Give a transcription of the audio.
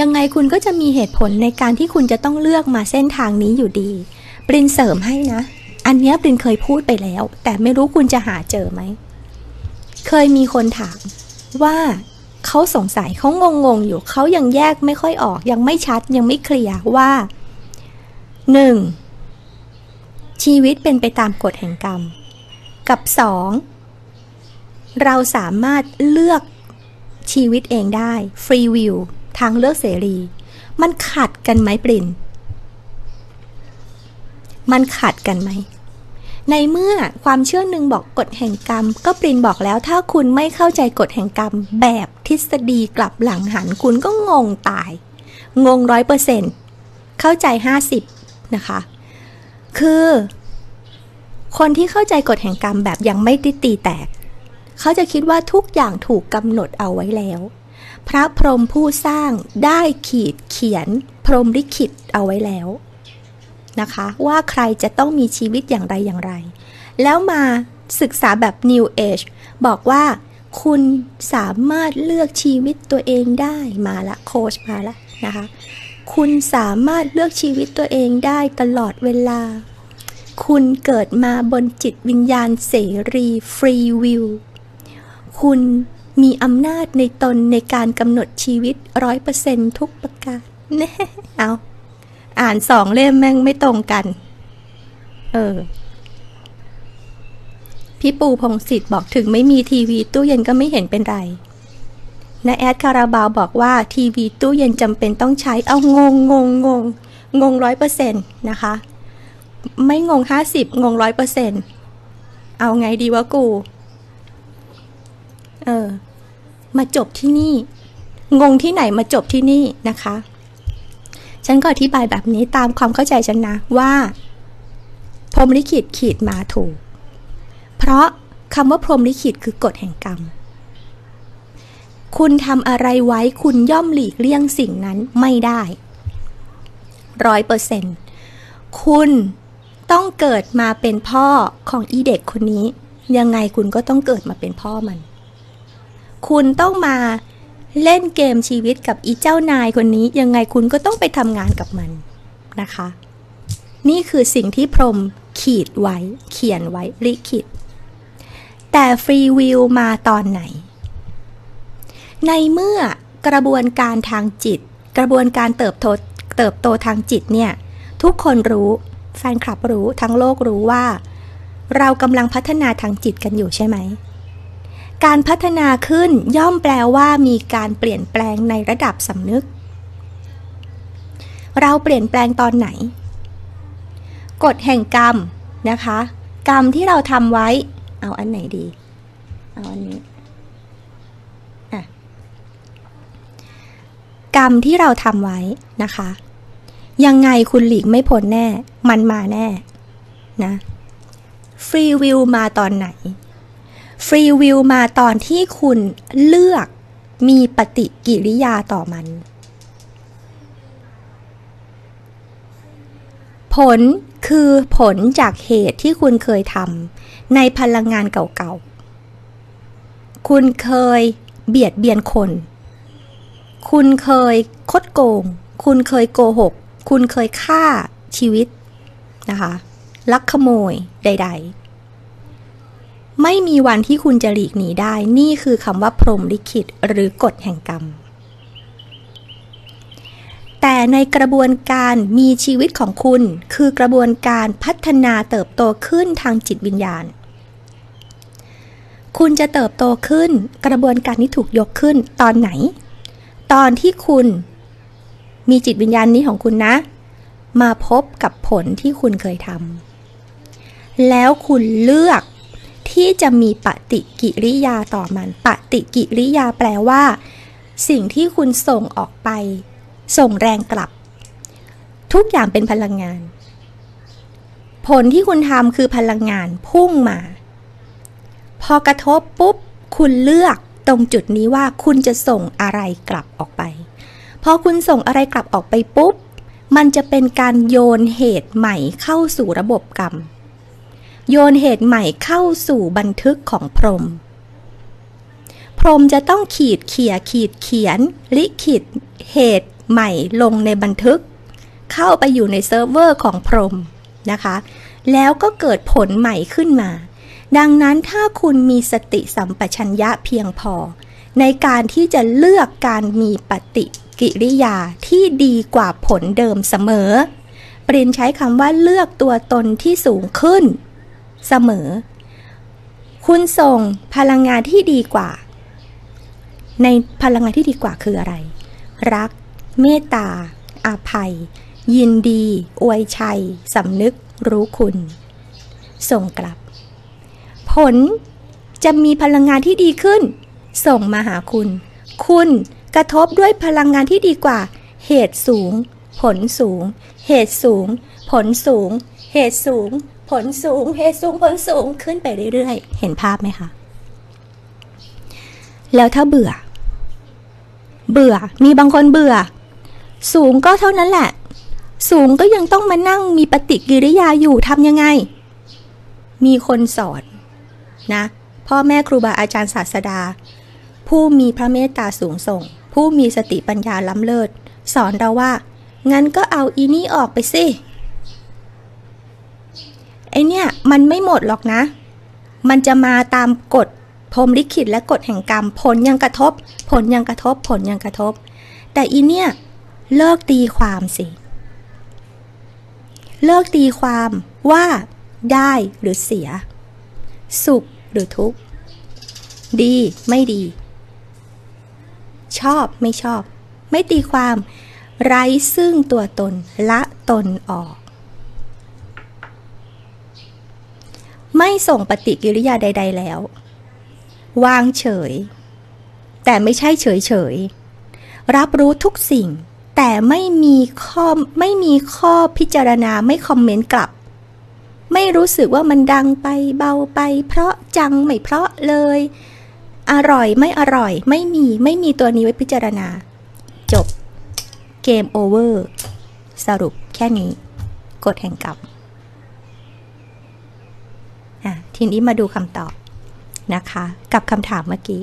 ยังไงคุณก็จะมีเหตุผลในการที่คุณจะต้องเลือกมาเส้นทางนี้อยู่ดีปรินเสริมให้นะ อันนี้ปรินเคยพูดไปแล้ว แต่ไม่รู้คุณจะหาเจอไหม เคยมีคนถามว่าเขาสงสัยเขางงๆอยู่เขายังแยกไม่ค่อยออก ยังไม่ชัดยังไม่เคลียร์ว่าหนึ่งชีวิตเป็นไปตามกฎแห่งกรรม กับสองเราสามารถเลือกชีวิตเองได้ฟรีวิว ทางเลือกเสรี มันขัดกันไหมปรินมันขัดกันไหม ในเมื่อความเชื่อหนึ่งบอกกฎแห่งกรรม ก็ปรินบอกแล้วถ้าคุณไม่เข้าใจกฎแห่งกรรม แบบทฤษฎีกลับหลังหันคุณก็งงตาย งงร้อยเปอร์เซ็นต์เข้าใจห้าสิบนะคะ คือ คนที่เข้าใจกฎแห่งกรรมแบบยังไม่ได้ตีแตก เขาจะคิดว่าทุกอย่างถูกกำหนดเอาไว้แล้ว พระพรหมผู้สร้างได้ขีดเขียนพรหมลิขิตเอาไว้แล้วนะคะ ว่าใครจะต้องมีชีวิตอย่างไรอย่างไร แล้วมาศึกษาแบบ New Age บอกว่าคุณสามารถเลือกชีวิตตัวเองได้มาละโค้ชมาละนะคะ คุณสามารถเลือกชีวิตตัวเองได้ตลอดเวลา คุณเกิดมาบนจิตวิญญาณเสรีฟรีวิว คุณ มีอำนาจในตนในการกำหนดชีวิตร้อยเปอร์เซนทุกประการแน่เอา อ่านสองเล่มแม่งไม่ตรงกัน เออ พี่ปูพงศิษฐ์บอกถึงไม่มีทีวีตู้เย็นก็ไม่เห็นเป็นไรนาแอดคาราบาวบอกว่าทีวีตู้เย็นจำเป็นต้องใช้ เอางงงงงงงงร้อยเปอร์เซ็นต์นะคะ ไม่งงห้าสิบงงร้อยเปอร์เซ็นต์เอาไงดีวะกู เออ มาจบที่นี่ งงที่ไหนมาจบที่นี่นะคะ ฉันก็อธิบายแบบนี้ตามความเข้าใจฉันนะว่าพรหมลิขิตขีดมาถูก เพราะคำว่าพรหมลิขิตคือกฎแห่งกรรม คุณทำอะไรไว้คุณย่อมหลีกเลี่ยงสิ่งนั้นไม่ได้ร้อยเปอร์เซนต์คุณต้องเกิดมาเป็นพ่อของอีเด็กคนนี้ ยังไงคุณก็ต้องเกิดมาเป็นพ่อมัน คุณต้องมาเล่นเกมชีวิตกับอีเจ้านายคนนี้ ยังไงคุณก็ต้องไปทำงานกับมันนะคะ นี่คือสิ่งที่พรมขีดไว้ เขียนไว้ลิขิต แต่ฟรีวิวมาตอนไหน ในเมื่อกระบวนการทางจิต กระบวนการเติบโตเติบโตทางจิตเนี่ย ทุกคนรู้แฟนคลับรู้ทั้งโลกรู้ว่า เรากำลังพัฒนาทางจิตกันอยู่ใช่ไหม การพัฒนาขึ้นย่อมแปลว่ามีการเปลี่ยนแปลงในระดับสำนึก เราเปลี่ยนแปลงตอนไหน กฎแห่งกรรมนะคะ กรรมที่เราทำไว้ เอาอันไหนดี เอาอันนี้กรรมที่เราทำไว้นะคะ ยังไงคุณหลีกไม่พ้นแน่ มันมาแน่นะฟรีวิวมาตอนไหน ฟรีวิวมาตอนที่คุณเลือกมีปฏิกิริยาต่อมัน ผลคือผลจากเหตุที่คุณเคยทำในพลังงานเก่าๆ คุณเคยเบียดเบียนคน คุณเคยคดโกง คุณเคยโกหก คุณเคยฆ่าชีวิตนะคะ ลักขโมยใด ๆ ไม่มีวันที่คุณจะหลีกหนีได้ นี่คือคำว่าพรหมลิขิตหรือกฎแห่งกรรม แต่ในกระบวนการมีชีวิตของคุณ คือกระบวนการพัฒนาเติบโตขึ้นทางจิตวิญญาณ คุณจะเติบโตขึ้น กระบวนการนี้ถูกยกขึ้นตอนไหน ตอนที่คุณมีจิตวิญญาณนี้ของคุณนะ มาพบกับผลที่คุณเคยทำแล้วคุณเลือก ที่จะมีปฏิกิริยาต่อมัน ปฏิกิริยาแปลว่า สิ่งที่คุณส่งออกไป ส่งแรงกลับ ทุกอย่างเป็นพลังงาน ผลที่คุณทำคือพลังงานพุ่งมา พอกระทบปุ๊บ คุณเลือกตรงจุดนี้ว่าคุณจะส่งอะไรกลับออกไป พอคุณส่งอะไรกลับออกไปปุ๊บ มันจะเป็นการโยนเหตุใหม่เข้าสู่ระบบกรรม โยนเหตุใหม่เข้าสู่บันทึกของพรหมพรหมจะต้องขีดเขียขีดเขียน ลิขิตเหตุใหม่ลงในบันทึก เข้าไปอยู่ในเซิร์ฟเวอร์ของพรหมนะคะ แล้วก็เกิดผลใหม่ขึ้นมา ดังนั้นถ้าคุณมีสติสัมปชัญญะเพียงพอ ในการที่จะเลือกการมีปฏิกิริยาที่ดีกว่าผลเดิมเสมอ ปรินใช้คำว่าเลือกตัวตนที่สูงขึ้น เสมอ คุณส่งพลังงานที่ดีกว่า ในพลังงานที่ดีกว่าคืออะไร รัก เมตตา อาภัย ยินดี อวยชัย สำนึก รู้คุณ ส่งกลับ ผลจะมีพลังงานที่ดีขึ้น ส่งมาหาคุณ คุณกระทบด้วยพลังงานที่ดีกว่า เหตุสูง ผลสูง เหตุสูง ผลสูง เหตุสูง ผลสูง เหตุสูงผลสูงขึ้นไปเรื่อยๆ เห็นภาพไหมคะ แล้วถ้าเบื่อ เบื่อ มีบางคนเบื่อ สูงก็เท่านั้นแหละ สูงก็ยังต้องมานั่งมีปฏิกิริยาอยู่ทำยังไง มีคนสอนนะ พ่อแม่ครูบาอาจารย์ศาสดา ผู้มีพระเมตตาสูงส่ง ผู้มีสติปัญญาล้ำเลิศ สอนเราว่า งั้นก็เอาอีนี่ออกไปสิ ไอเนี่ยมันไม่หมดหรอกนะ มันจะมาตามกฎพรมลิขิตและกฎแห่งกรรม ผลยังกระทบ ผลยังกระทบ ผลยังกระทบ แต่อีเนี่ยเลิกตีความสิ เลิกตีความว่าได้หรือเสีย สุขหรือทุกข์ ดีไม่ดี ชอบไม่ชอบ ไม่ตีความ ไร้ซึ่งตัวตนละตนออก ไม่ส่งปฏิกิริยาใด ๆ แล้ว วางเฉย แต่ไม่ใช่เฉยเฉยๆรับรู้ทุกสิ่ง แต่ไม่มีข้อไม่มีข้อพิจารณาไม่คอมเมนต์กลับ ไม่รู้สึกว่ามันดังไปเบาไป เพราะจังไม่เพราะเลย อร่อยไม่อร่อย ไม่มีไม่มีตัวนี้ไว้พิจารณา จบ เกมโอเวอร์ สรุปแค่นี้ กฎแห่งกรรมอะ ทีนี้มาดูคำตอบนะคะ กับคำถามเมื่อกี้